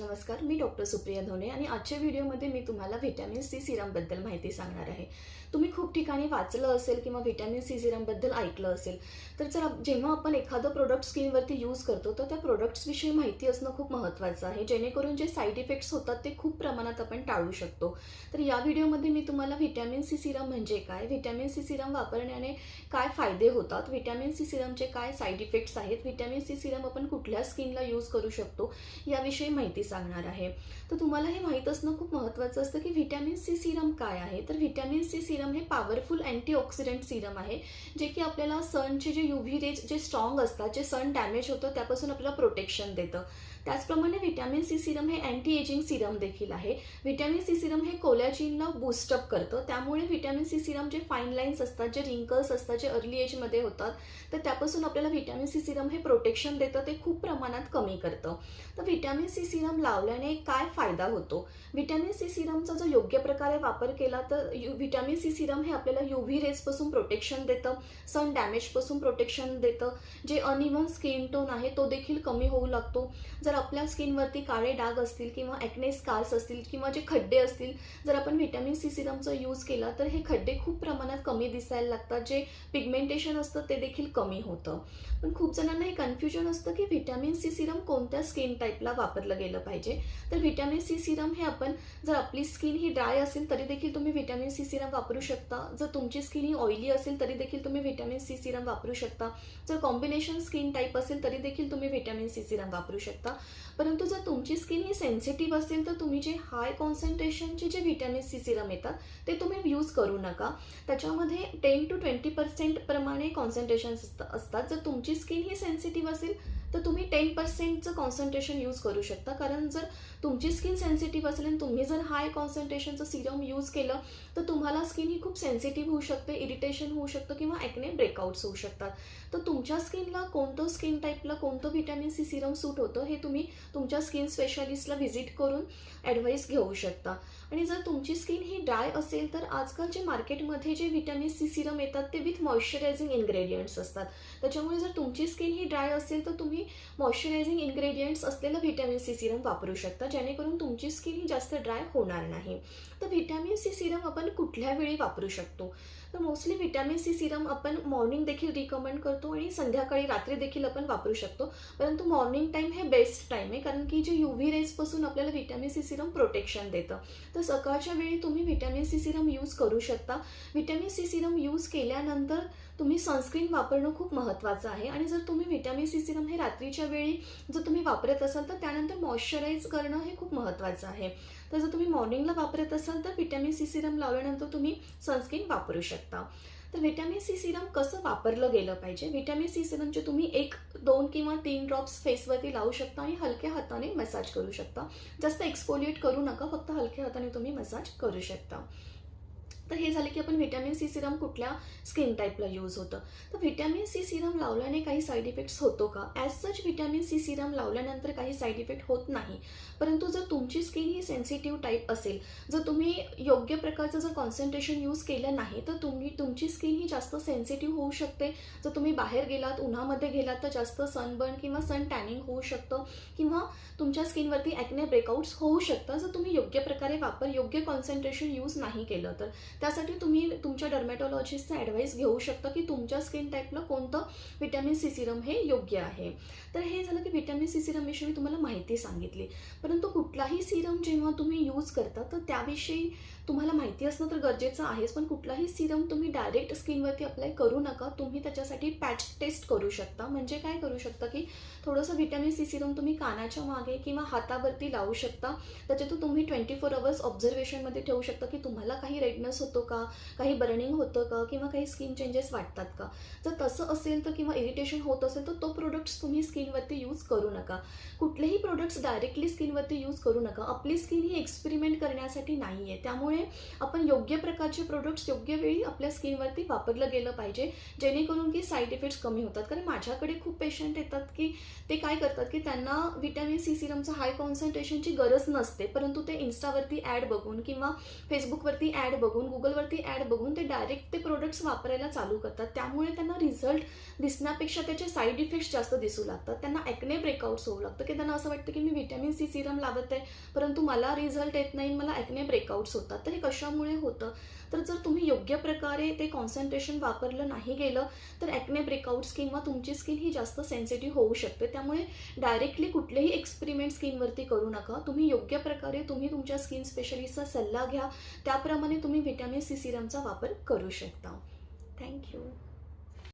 नमस्कार मी डॉक्टर सुप्रिया धोने आणि आजच्या व्हिडिओमध्ये मी तुम्हाला व्हिटॅमिन सी सिरमबद्दल माहिती सांगणार आहे. तुम्ही खूप ठिकाणी वाचलं असेल किंवा व्हिटॅमिन सी सिरमबद्दल ऐकलं असेल तर जर जेव्हा आपण एखादं प्रोडक्ट स्किनवरती यूज करतो तर त्या प्रोडक्ट्सविषयी माहिती असणं खूप महत्त्वाचं आहे. जेणेकरून जे साईड इफेक्ट्स होतात ते खूप प्रमाणात आपण टाळू शकतो. तर या व्हिडिओमध्ये मी तुम्हाला व्हिटॅमिन सी सिरम म्हणजे काय व्हिटॅमिन सी सिरम वापरण्याने काय फायदे होतात व्हिटॅमिन सी सिरमचे काय साईड इफेक्ट्स आहेत व्हिटॅमिन सी सिरम आपण कुठल्या स्किनला यूज करू शकतो याविषयी माहिती सांगणार आहे. तर तुम्हाला हे माहीत असणं खूप महत्त्वाचं असतं की व्हिटॅमिन सी सिरम काय आहे? तर व्हिटॅमिन सी सिरम हे पॉवरफुल अँटीऑक्सिडंट सिरम आहे जे की आपल्याला सनचे जे युव्ही रेज जे स्ट्रॉंग असतात जे सन डॅमेज होतं त्यापासून आपल्याला प्रोटेक्शन देतं. त्याचप्रमाणे व्हिटॅमिन सी सिरम हे अँटी एजिंग सिरम देखील आहे. व्हिटॅमिन सी सिरम हे कोलॅजिनला बूस्टअप करतं. त्यामुळे व्हिटॅमिन सी सिरम जे फाईन लाईन्स असतात जे रिंकल्स असतात जे अर्ली एजमध्ये होतात तर त्यापासून आपल्याला व्हिटॅमिन सी सिरम हे प्रोटेक्शन देतं ते खूप प्रमाणात कमी करतं. तर व्हिटॅमिन सी सिरम लावल्याने काय फायदा होतो? व्हिटॅमिन सी सिरमचा जर योग्य प्रकारे वापर केला तर यू व्हिटॅमिन सी सिरम हे आपल्याला यू व्ही रेजपासून प्रोटेक्शन देतं सन डॅमेजपासून प्रोटेक्शन देतं. जे अनइव्हन स्किन टोन आहे तो देखील कमी होऊ लागतो. जर आपल्या स्किनवरती काळे डाग असतील किंवा ॲक्ने स्कार्स असतील किंवा जे खड्डे असतील जर आपण व्हिटॅमिन सी सिरमचा यूज केला तर हे खड्डे खूप प्रमाणात कमी दिसायला लागतात. जे पिगमेंटेशन असतं ते देखील कमी होतं. पण खूप जणांना हे कन्फ्युजन असतं की व्हिटॅमिन सी सिरम कोणत्या स्किन टाईपला वापरलं गेलं पाहिजे? तर व्हिटॅमिन सी सिरम हे आपण जर आपली स्किन ही ड्राय असेल तरी देखील तुम्ही व्हिटॅमिन सी सिरम वापरू शकता. जर तुमची स्किन ही ऑइली असेल तरी देखील तुम्ही व्हिटॅमिन सी सिरम वापरू शकता. जर कॉम्बिनेशन स्किन टाईप असेल तरी देखील तुम्ही व्हिटॅमिन सी सिरम वापरू शकता. परंतु जर तुमची स्किन ही सेन्सिटिव्ह असेल तर तुम्ही जे हाय कॉन्सन्ट्रेशनचे जे व्हिटॅमिन सी सिरम येतात ते तुम्ही यूज करू नका. त्याच्यामध्ये टेन टू ट्वेंटी पर्सेंट प्रमाणे कॉन्सन्ट्रेशन असतात. जर तुमची स्किन ही सेन्सिटिव्ह असेल तर तुम्ही टेन पर्सेंटचं कॉन्सन्ट्रेशन यूज करू शकता. कारण जर तुमची स्किन सेन्सिटिव्ह असेल आणि तुम्ही जर हाय कॉन्सन्ट्रेशनचं सिरम यूज केलं तर तुम्हाला स्किन ही खूप सेन्सिटिव्ह होऊ शकते इरिटेशन होऊ शकतं किंवा ॲक्ने ब्रेकआउट्स होऊ शकतात. तर तुमच्या स्किनला कोणतं स्किन टाईपला कोणतं व्हिटॅमिन सी सिरम सूट होतं हे तुम्ही तुमच्या स्किन स्पेशालिस्टला व्हिजिट करून ॲडवाईस घेऊ शकता. आणि जर तुमची स्किन ही ड्राय असेल तर आजकालचे मार्केटमध्ये जे व्हिटॅमिन सी सिरम येतात ते विथ मॉइश्चरायझिंग इन्ग्रेडियंट्स असतात. त्याच्यामुळे जर तुमची स्किन ही ड्राय असेल तर तुम्ही मॉइश्चरायझिंग इन्ग्रेडियंट्स असलेलं व्हिटॅमिन सी सिरम वापरू शकता जेणेकरून तुमची स्किन ही जास्त ड्राय होणार नाही. तर व्हिटॅमिन सी सिरम आपण कुठल्या वेळी वापरू शकतो? तर मोस्टली व्हिटॅमिन सी सिरम आपण मॉर्निंग देखील रिकमेंड करतो आणि संध्याकाळी रात्री देखील आपण वापरू शकतो. परंतु मॉर्निंग टाईम हे बेस्ट टाईम आहे कारण की जे यू व्ही रेजपासून आपल्याला व्हिटॅमिन सी सिरम प्रोटेक्शन देतं. तर सकाळच्या वेळी तुम्ही व्हिटॅमिन सी सिरम यूज करू शकता. व्हिटॅमिन सी सिरम यूज केल्यानंतर तुम्ही सनस्क्रीन वापरणं खूप महत्त्वाचं आहे. आणि जर तुम्ही व्हिटॅमिन सी सिरम हे रात्रीच्या वेळी जर तुम्ही वापरत असाल तर त्यानंतर मॉइश्चराईज करणं हे खूप महत्त्वाचं आहे. तर जर तुम्ही मॉर्निंगला वापरत असाल तर व्हिटॅमिन सी सिरम लावल्यानंतर तुम्ही सनस्क्रीन वापरू शकता. तर व्हिटॅमिन सी सिरम कसं वापरलं गेलं पाहिजे? व्हिटॅमिन सी सिरमचे तुम्ही एक दोन किंवा तीन ड्रॉप्स फेसवरती लावू शकता आणि हलक्या हाताने मसाज करू शकता. जास्त एक्सपोलिएट करू नका फक्त हलक्या हाताने तुम्ही मसाज करू शकता. तर हे झालं की आपण व्हिटॅमिन सी सिरम कुठल्या स्किन टाईपला यूज होतं. तर व्हिटॅमिन सी सिरम लावल्याने काही साईड इफेक्ट्स होतो का? As such vitamin C serum लावल्यानंतर काही साईड इफेक्ट होत नाही. परंतु जर तुमची स्किन ही सेन्सिटिव्ह टाईप असेल जर तुम्ही योग्य प्रकारचं जर कॉन्सन्ट्रेशन यूज केलं नाही तर तुम्ही तुमची स्किन ही जास्त सेन्सिटिव्ह होऊ शकते. जर तुम्ही बाहेर गेलात उन्हामध्ये गेलात तर जास्त सनबर्न किंवा सन टॅनिंग होऊ शकतं. किंवा तुमच्या स्किनवरती ॲक्ने ब्रेकआउट्स होऊ शकतं जर तुम्ही योग्य प्रकारे वापर योग्य कॉन्सन्ट्रेशन यूज नाही केलं तर. त्यासाठी तुम्ही तुमच्या डर्मॅटॉलॉजिस्टचा ॲडवाईस घेऊ शकता की तुमच्या स्किन टाईपला कोणतं व्हिटॅमिन सी सिरम हे योग्य आहे. तर हे झालं की व्हिटॅमिन सी सिरमविषयी मी तुम्हाला माहिती सांगितली. परंतु कुठलाही सिरम जेव्हा तुम्ही यूज करता तर त्याविषयी तुम्हाला माहिती असणं तर गरजेचं आहेच पण कुठलाही सिरम तुम्ही डायरेक्ट स्किनवरती अप्लाय करू नका. तुम्ही त्याच्यासाठी पॅच टेस्ट करू शकता. म्हणजे काय करू शकता की थोडंसं व्हिटॅमिन सी सिरम तुम्ही कानाच्या मागे किंवा हातावरती लावू शकता. त्याच्यातून तुम्ही ट्वेंटी फोर अवर्स ऑब्झर्वेशनमध्ये ठेवू शकता की तुम्हाला काही रेडनेस होतो का? काही बर्निंग होतं का? किंवा काही स्किन चेंजेस वाटतात का? जर तसं असेल तर किंवा इरिटेशन होत असेल तर तो प्रोडक्ट्स तुम्ही स्किनवरती यूज करू नका. कुठलेही प्रोडक्ट्स डायरेक्टली स्किनवरती यूज करू नका. आपली स्किन ही एक्सपेरिमेंट करण्यासाठी नाही आहे त्यामुळे आपण योग्य प्रकारचे प्रोडक्ट्स योग्य वेळी आपल्या स्किनवरती वापरलं गेलं पाहिजे जेणेकरून की साईड इफेक्ट्स कमी होतात. कारण माझ्याकडे खूप पेशंट येतात की ते काय करतात की त्यांना व्हिटॅमिन सी सिरमचं हाय कॉन्सन्ट्रेशनची गरज नसते. परंतु ते इन्स्टावरती ॲड बघून किंवा फेसबुकवरती ॲड बघून गुगलवरती ॲड बघून ते डायरेक्ट ते प्रोडक्ट्स वापरायला चालू करतात. त्यामुळे त्यांना रिझल्ट दिसण्यापेक्षा त्याचे साईड इफेक्ट्स जास्त दिसू लागतात. त्यांना ॲक्ने ब्रेकआउट्स होऊ लागतं. की त्यांना असं वाटतं की मी व्हिटॅमिन सी सिरम लावत आहे परंतु मला रिझल्ट येत नाही मला ॲक्ने ब्रेकआउट्स होतात. तर हे कशामुळे होतं? तर जर तुम्ही योग्य प्रकारे ते कॉन्सन्ट्रेशन वापरलं नाही गेलं तर ॲक्ने ब्रेकआउट्स किंवा तुमची स्किन ही जास्त सेन्सिटिव्ह होऊ शकते. त्यामुळे डायरेक्टली कुठलेही एक्स एक्सपेरिमेंट स्किनवरती करू नका. तुम्ही योग्य प्रकारे तुम्ही तुमच्या स्किन स्पेशलिस्टचा सल्ला घ्या. त्याप्रमाणे तुम्ही व्हिटॅमिन सी सिरमचा वापर करू शकता. थँक्यू